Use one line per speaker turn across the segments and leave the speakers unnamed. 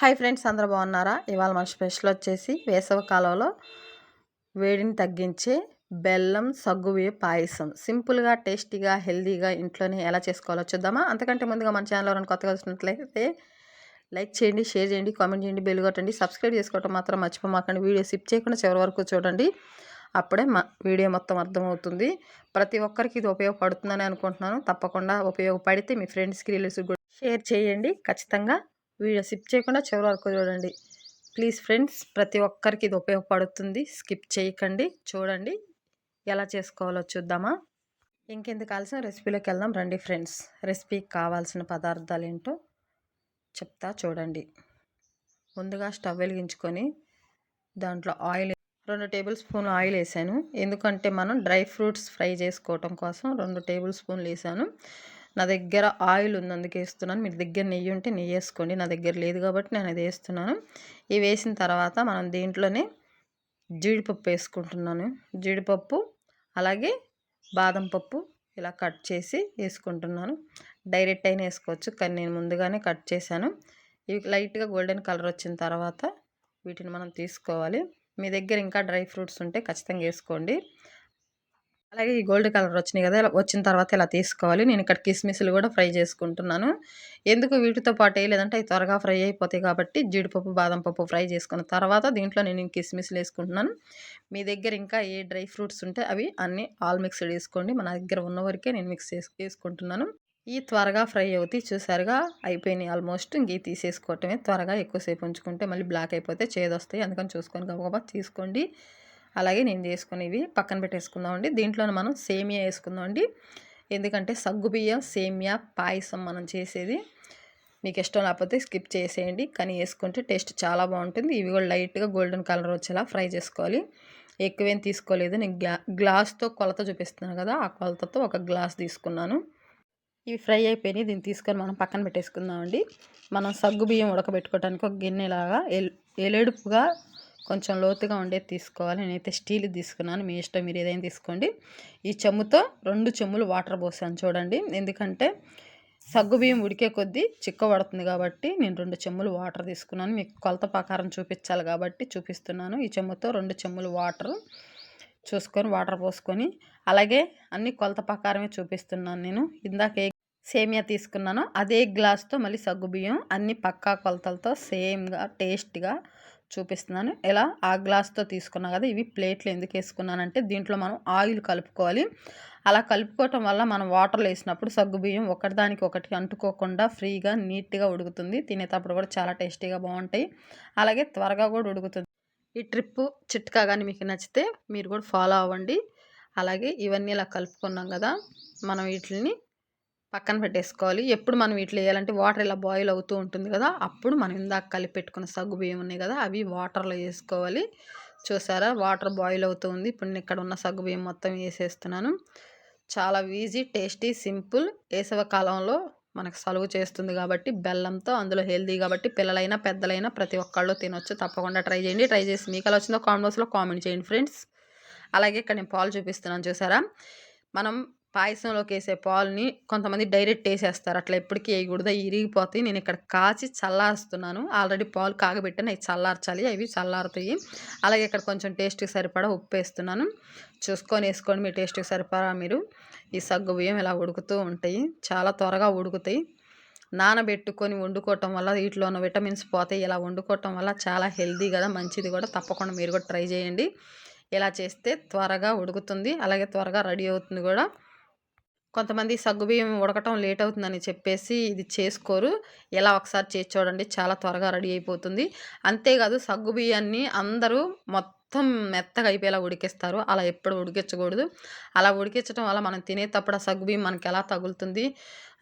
Hi friends అందరూ బాగున్నారా? ఇవాళ మన స్పెషల్ వచ్చేసి వేసవ కాలంలో వేడిని తగ్గించే బెల్లం సగ్గువే పాయసం. సింపుల్గా టేస్టీగా హెల్తీగా ఇంట్లోనే ఎలా చేసుకోవాలో చూద్దామా? అంతకంటే ముందుగా మన ఛానల్ ఎవరైనా కొత్తగా వచ్చినట్లయితే లైక్ చేయండి షేర్ చేయండి కామెంట్ చేయండి బెల్ కొట్టండి. సబ్స్క్రైబ్ చేసుకోవటం మాత్రం మర్చిపోమాకండి. వీడియో స్కిప్ చేయకుండా చివరి వరకు చూడండి. అప్పుడే మా వీడియో మొత్తం అర్థమవుతుంది. ప్రతి ఒక్కరికి ఇది ఉపయోగపడుతుందని అనుకుంటున్నాను. తప్పకుండా ఉపయోగపడితే మీ ఫ్రెండ్స్కి రిలేటివ్స్ కూడా షేర్ చేయండి. ఖచ్చితంగా వీడియో స్కిప్ చేయకుండా చివరి వరకు చూడండి. ప్లీజ్ ఫ్రెండ్స్ ప్రతి ఒక్కరికి ఇది ఉపయోగపడుతుంది. స్కిప్ చేయకండి. చూడండి ఎలా చేసుకోవాలో చూద్దామా? ఇంకెందుకు కావాల్సిన రెసిపీలోకి వెళ్దాం. రండి ఫ్రెండ్స్ రెసిపీకి కావాల్సిన పదార్థాలు ఏంటో చెప్తా చూడండి. ముందుగా స్టవ్ వెలిగించుకొని దాంట్లో ఆయిల్ రెండు టేబుల్ స్పూన్ ఆయిల్ వేసాను. ఎందుకంటే మనం డ్రై ఫ్రూట్స్ ఫ్రై చేసుకోవటం కోసం రెండు టేబుల్ స్పూన్లు వేసాను. నా దగ్గర ఆయిల్ ఉంది అందుకే వేస్తున్నాను. మీ దగ్గర నెయ్యి ఉంటే నెయ్యి వేసుకోండి. నా దగ్గర లేదు కాబట్టి నేను అది వేస్తున్నాను. ఇవి వేసిన తర్వాత మనం దీంట్లోనే జీడిపప్పు వేసుకుంటున్నాను. జీడిపప్పు అలాగే బాదం పప్పు ఇలా కట్ చేసి వేసుకుంటున్నాను. డైరెక్ట్ అయినా వేసుకోవచ్చు కానీ నేను ముందుగానే కట్ చేశాను. ఇవి లైట్గా గోల్డెన్ కలర్ వచ్చిన తర్వాత వీటిని మనం తీసుకోవాలి. మీ దగ్గర ఇంకా డ్రై ఫ్రూట్స్ ఉంటే ఖచ్చితంగా వేసుకోండి. అలాగే ఈ గోల్డ్ కలర్ వచ్చినాయి కదా ఇలా వచ్చిన తర్వాత ఇలా తీసుకోవాలి. నేను ఇక్కడ కిస్మిస్లు కూడా ఫ్రై చేసుకుంటున్నాను. ఎందుకు? వీటితో పాటు వేయలేదంటే అవి త్వరగా ఫ్రై అయిపోతాయి కాబట్టి జీడిపప్పు బాదం పప్పు ఫ్రై చేసుకున్న తర్వాత దీంట్లో నేను కిస్మిస్లు వేసుకుంటున్నాను. మీ దగ్గర ఇంకా ఏ డ్రై ఫ్రూట్స్ ఉంటే అవి అన్నీ ఆల్ మిక్స్డ్ వేసుకోండి. మన దగ్గర ఉన్న వరకే నేను మిక్స్ చేసి వేసుకుంటున్నాను. ఈ త్వరగా ఫ్రై అవుతాయి చూసారుగా అయిపోయినాయి ఆల్మోస్ట్. ఇంక తీసేసుకోవటమే. త్వరగా ఎక్కువసేపు ఉంచుకుంటే మళ్ళీ బ్లాక్ అయిపోతే చేదొస్తాయి. అందుకని చూసుకొని గబగబా తీసుకోండి. అలాగే నేను చేసుకునేవి పక్కన పెట్టేసుకుందామండి. దీంట్లో మనం సేమియా వేసుకుందామండి. ఎందుకంటే సగ్గుబియ్యం సేమియా పాయసం మనం చేసేది మీకు ఇష్టం లేకపోతే స్కిప్ చేసేయండి. కానీ వేసుకుంటే టేస్ట్ చాలా బాగుంటుంది. ఇవి కూడా లైట్గా గోల్డెన్ కలర్ వచ్చేలా ఫ్రై చేసుకోవాలి. ఎక్కువేం తీసుకోలేదు. నేను గ్లా గ్లాస్తో కొలత చూపిస్తున్నాను కదా ఆ కొలతతో ఒక గ్లాస్ తీసుకున్నాను. ఇవి ఫ్రై అయిపోయినాయి. దీన్ని తీసుకొని మనం పక్కన పెట్టేసుకుందామండి. మనం సగ్గు బియ్యం ఉడకబెట్టుకోవడానికి ఒక గిన్నెలాగా ఎలేడుపుగా కొంచెం లోతుగా ఉండేది తీసుకోవాలి. నేనైతే స్టీల్ తీసుకున్నాను. మీ ఇష్టం మీరు ఏదైనా తీసుకోండి. ఈ చెమ్ముతో రెండు చెమ్ములు వాటర్ పోసాను చూడండి. ఎందుకంటే సగ్గుబియ్యం ఉడికే కొద్దీ చిక్కబడుతుంది కాబట్టి నేను రెండు చెమ్ములు వాటర్ తీసుకున్నాను. మీకు కొలత ప్రకారం చూపించాలి కాబట్టి చూపిస్తున్నాను. ఈ చెమ్ముతో రెండు చెమ్ములు వాటర్ చూసుకొని వాటర్ పోసుకొని అలాగే అన్ని కొలత ప్రకారమే చూపిస్తున్నాను నేను. ఇందాక ఏ సేమియా తీసుకున్నానో అదే గ్లాస్తో మళ్ళీ సగ్గుబియ్యం అన్ని పక్కా కొలతలతో సేమ్గా టేస్ట్గా చూపిస్తున్నాను. ఇలా ఆ గ్లాస్తో తీసుకున్నా కదా ఇవి ప్లేట్లు ఎందుకు వేసుకున్నానంటే దీంట్లో మనం ఆయిల్ కలుపుకోవాలి. అలా కలుపుకోవటం వల్ల మనం వాటర్లో వేసినప్పుడు సగ్గుబియ్యం ఒకటిదానికి ఒకటి అంటుకోకుండా ఫ్రీగా నీట్గా ఉడుకుతుంది. తినేటప్పుడు కూడా చాలా టేస్టీగా బాగుంటాయి. అలాగే త్వరగా కూడా ఉడుకుతుంది. ఈ ట్రిప్పు చిట్కా కానీ మీకు నచ్చితే మీరు కూడా ఫాలో అవ్వండి. అలాగే ఇవన్నీ ఇలా కలుపుకున్నాం కదా మనం వీటిని పక్కన పెట్టేసుకోవాలి. ఎప్పుడు మనం వీటిలో వేయాలంటే వాటర్ ఇలా బాయిల్ అవుతూ ఉంటుంది కదా అప్పుడు మనం ఇందాక కలిపి పెట్టుకున్న సగ్గు బియ్యం ఉన్నాయి కదా అవి వాటర్లో వేసుకోవాలి. చూసారా? వాటర్ బాయిల్ అవుతుంది ఇప్పుడు నేను ఇక్కడ ఉన్న సగ్గు బియ్యం మొత్తం వేసేస్తున్నాను. చాలా ఈజీ టేస్టీ సింపుల్. వేసవ కాలంలో మనకు సలువు చేస్తుంది కాబట్టి బెల్లంతో అందులో హెల్దీ కాబట్టి పిల్లలైనా పెద్దలైనా ప్రతి ఒక్కళ్ళు తినొచ్చు. తప్పకుండా ట్రై చేయండి. ట్రై చేసి మీకు అలా వచ్చిందో కామెంట్స్లో కామెంట్ చేయండి ఫ్రెండ్స్. అలాగే ఇక్కడ నేను పాలు చూపిస్తున్నాను చూసారా? మనం పాయసంలోకి వేసే పాలని కొంతమంది డైరెక్ట్ వేసేస్తారు. అట్లా ఎప్పటికీ వేయకూడదు. ఇరిగిపోతాయి. నేను ఇక్కడ కాచి చల్లారుస్తున్నాను. ఆల్రెడీ పాలు కాగబెట్టాను. అవి చల్లార్చాలి. అవి చల్లారుతాయి. అలాగే ఇక్కడ కొంచెం టేస్ట్కి సరిపడా ఉప్పు వేస్తున్నాను. చూసుకొని వేసుకోండి మీ టేస్ట్కి సరిపడా మీరు ఈ సగ్గు బియ్యం ఇలా ఉడుకుతూ ఉంటాయి. చాలా త్వరగా ఉడుకుతాయి. నానబెట్టుకొని వండుకోవటం వల్ల వీటిలో ఉన్న విటమిన్స్ పోతాయి. ఇలా వండుకోవటం వల్ల చాలా హెల్దీ కదా? మంచిది కూడా. తప్పకుండా మీరు కూడా ట్రై చేయండి. ఇలా చేస్తే త్వరగా ఉడుకుతుంది. అలాగే త్వరగా రెడీ అవుతుంది కూడా. కొంతమంది సగ్గుబియ్యం ఉడకటం లేట్ అవుతుందని చెప్పేసి ఇది చేసుకోరు. ఎలా ఒకసారి చేసి చూడండి. చాలా త్వరగా రెడీ అయిపోతుంది. అంతేకాదు సగ్గుబియ్యాన్ని అందరూ మొత్తం మెత్తగా అయిపోయేలా ఉడికిస్తారు. అలా ఎప్పుడు ఉడికించకూడదు. అలా ఉడికించడం వల్ల మనం తినేటప్పుడు ఆ సగ్గుబియ్యం మనకి ఎలా తగులుతుంది?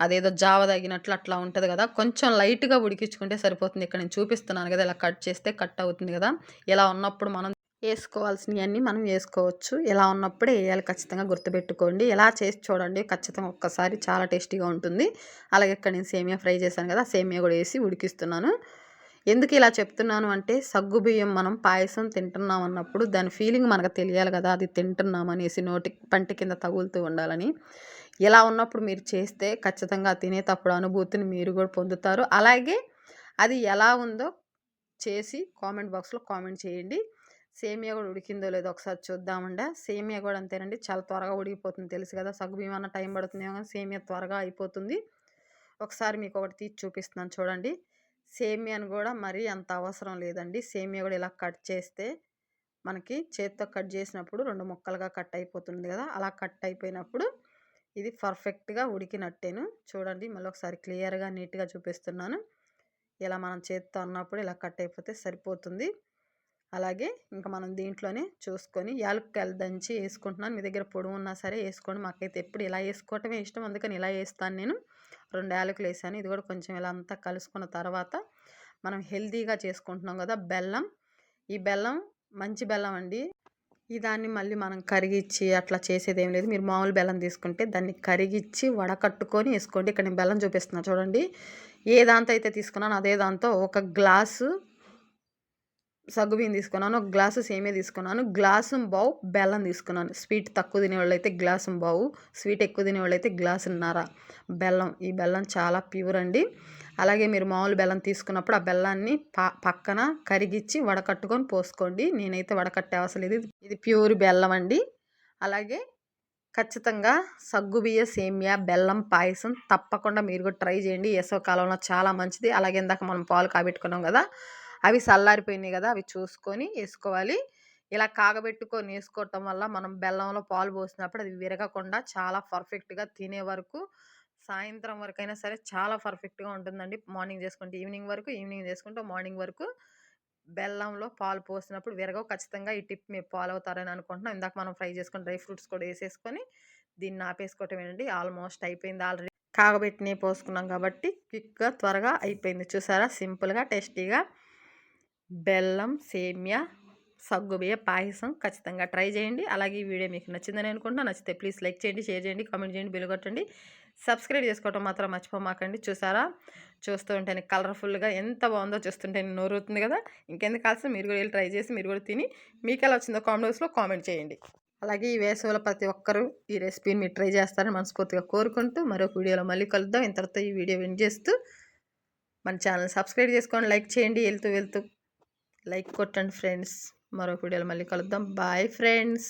అదేదో జావ తగినట్లు అట్లా ఉంటుంది కదా. కొంచెం లైట్గా ఉడికించుకుంటే సరిపోతుంది. ఇక్కడ నేను చూపిస్తున్నాను కదా ఇలా కట్ చేస్తే కట్ అవుతుంది కదా. ఇలా ఉన్నప్పుడు మనం వేసుకోవాల్సినవన్నీ మనం వేసుకోవచ్చు. ఇలా ఉన్నప్పుడే వేయాలి ఖచ్చితంగా గుర్తుపెట్టుకోండి. ఎలా చేసి చూడండి ఖచ్చితంగా ఒక్కసారి చాలా టేస్టీగా ఉంటుంది. అలాగే ఇక్కడ నేను సేమియా ఫ్రై చేశాను కదా సేమియా కూడా వేసి ఉడికిస్తున్నాను. ఎందుకు ఇలా చెప్తున్నాను అంటే సగ్గు బియ్యం మనం పాయసం తింటున్నాం అన్నప్పుడు దాని ఫీలింగ్ మనకు తెలియాలి కదా అది తింటున్నాం అనేసి నోటి పంటి కింద తగులుతూ ఉండాలని. ఇలా ఉన్నప్పుడు మీరు చేస్తే ఖచ్చితంగా తినేటప్పుడు అనుభూతిని మీరు కూడా పొందుతారు. అలాగే అది ఎలా ఉందో చేసి కామెంట్ బాక్స్లో కామెంట్ చేయండి. సేమియా కూడా ఉడికిందో లేదో ఒకసారి చూద్దామండి. సేమియా కూడా అంతేనండి. చాలా త్వరగా ఉడికిపోతుంది తెలుసు కదా సగ్గుబియ్యం టైం పడుతుంది కానీ సేమియా త్వరగా అయిపోతుంది. ఒకసారి మీకు ఒకటి తీసి చూపిస్తున్నాను చూడండి. సేమియాను కూడా మరీ అంత అవసరం లేదండి. సేమియా కూడా ఇలా కట్ చేస్తే మనకి చేత్తో కట్ చేసినప్పుడు రెండు ముక్కలుగా కట్ అయిపోతుంది కదా అలా కట్ అయిపోయినప్పుడు ఇది పర్ఫెక్ట్గా ఉడికినట్టేను. చూడండి మళ్ళీ ఒకసారి క్లియర్గా నీట్గా చూపిస్తున్నాను. ఇలా మనం చేత్తో అన్నప్పుడు ఇలా కట్ అయిపోతే సరిపోతుంది. అలాగే ఇంకా మనం దీంట్లోనే చూసుకొని యాలక్కాయలు దంచి వేసుకుంటున్నాను. మీ దగ్గర పొడవు ఉన్నా సరే వేసుకోండి. మాకైతే ఎప్పుడు ఇలా వేసుకోవటమే ఇష్టం. అందుకని ఇలా వేస్తాను నేను. రెండు యాలకులు వేసాను. ఇది కూడా కొంచెం ఇలా అంతా కలుసుకున్న తర్వాత మనం హెల్తీగా చేసుకుంటున్నాం కదా బెల్లం. ఈ బెల్లం మంచి బెల్లం అండి. ఈ దాన్ని మళ్ళీ మనం కరిగిచ్చి అట్లా చేసేది ఏం లేదు. మీరు మామూలు బెల్లం తీసుకుంటే దాన్ని కరిగిచ్చి వడకట్టుకొని వేసుకోండి. ఇక్కడ నేను బెల్లం చూపిస్తున్నాను చూడండి. ఏ దాంతో అయితే తీసుకున్నాను అదే దాంతో ఒక గ్లాసు సగ్గుబియ్యం తీసుకున్నాను ఒక గ్లాసు సేమే తీసుకున్నాను గ్లాసు బావు బెల్లం తీసుకున్నాను. స్వీట్ తక్కువ తినేవాళ్ళు అయితే గ్లాసు బావు స్వీట్ ఎక్కువ తినేవాళ్ళు అయితే గ్లాసున్నర బెల్లం. ఈ బెల్లం చాలా ప్యూర్ అండి. అలాగే మీరు మామూలు బెల్లం తీసుకున్నప్పుడు ఆ బెల్లాన్ని పక్కన కరిగిచ్చి వడకట్టుకొని పోసుకోండి. నేనైతే వడకట్టే అవసరం లేదు. ఇది ప్యూర్ బెల్లం అండి. అలాగే ఖచ్చితంగా సగ్గుబియ్య సేమియా బెల్లం పాయసం తప్పకుండా మీరు కూడా ట్రై చేయండి. వేసవ కాలంలో చాలా మంచిది. అలాగే ఇందాక మనం పాలు కాబెట్టుకున్నాం కదా అవి చల్లారిపోయినాయి కదా అవి చూసుకొని వేసుకోవాలి ఇలా కాగబెట్టుకొని వేసుకోవటం వల్ల మనం బెల్లంలో పాలు పోసినప్పుడు అది విరగకుండా చాలా పర్ఫెక్ట్గా తినే వరకు సాయంత్రం వరకు అయినా సరే చాలా పర్ఫెక్ట్గా ఉంటుందండి. మార్నింగ్ చేసుకుంటే ఈవినింగ్ వరకు ఈవినింగ్ చేసుకుంటే మార్నింగ్ వరకు బెల్లంలో పాలు పోసినప్పుడు విరగవు. ఖచ్చితంగా ఈ టిప్ మీరు ఫాలో అవుతారని అనుకుంటున్నాం. ఇందాక మనం ఫ్రై చేసుకొని డ్రై ఫ్రూట్స్ కూడా వేసేసుకొని దీన్ని ఆపేసుకోవటం ఏంటండి? ఆల్మోస్ట్ అయిపోయింది ఆల్రెడీ. కాగబెట్టినే పోసుకున్నాం కాబట్టి క్విక్గా త్వరగా అయిపోయింది. చూసారా? సింపుల్గా టేస్టీగా బెల్లం సేమ్యా సగ్గుబియ్య పాయసం ఖచ్చితంగా ట్రై చేయండి. అలాగే ఈ వీడియో మీకు నచ్చిందని అనుకుంటున్నా నచ్చితే ప్లీజ్ లైక్ చేయండి షేర్ చేయండి కామెంట్ చేయండి బిల్ కొట్టండి. సబ్స్క్రైబ్ చేసుకోవటం మాత్రం మర్చిపోమాకండి చూసారా? చూస్తూ ఉంటే కలర్ఫుల్గా ఎంత బాగుందో చూస్తుంటే నోరుతుంది కదా. ఇంకెందుకు కాల్సిన మీరు కూడా వెళ్ళి ట్రై చేసి మీరు కూడా తిని మీకు ఎలా వచ్చిందో కామెంట్స్లో కామెంట్ చేయండి. అలాగే ఈ వేసవిలో ప్రతి ఒక్కరూ ఈ రెసిపీని మీరు ట్రై చేస్తారని మనస్ఫూర్తిగా కోరుకుంటూ మరొక వీడియోలో మళ్ళీ కలుద్దాం. ఇంతవరకు ఈ వీడియో విన్ చేస్తూ మన ఛానల్ సబ్స్క్రైబ్ చేసుకోండి లైక్ చేయండి వెళ్తూ వెళ్తూ లైక్ కొట్టండి ఫ్రెండ్స్ మరొక వీడియోలో మళ్ళీ కలుద్దాం. Bye friends.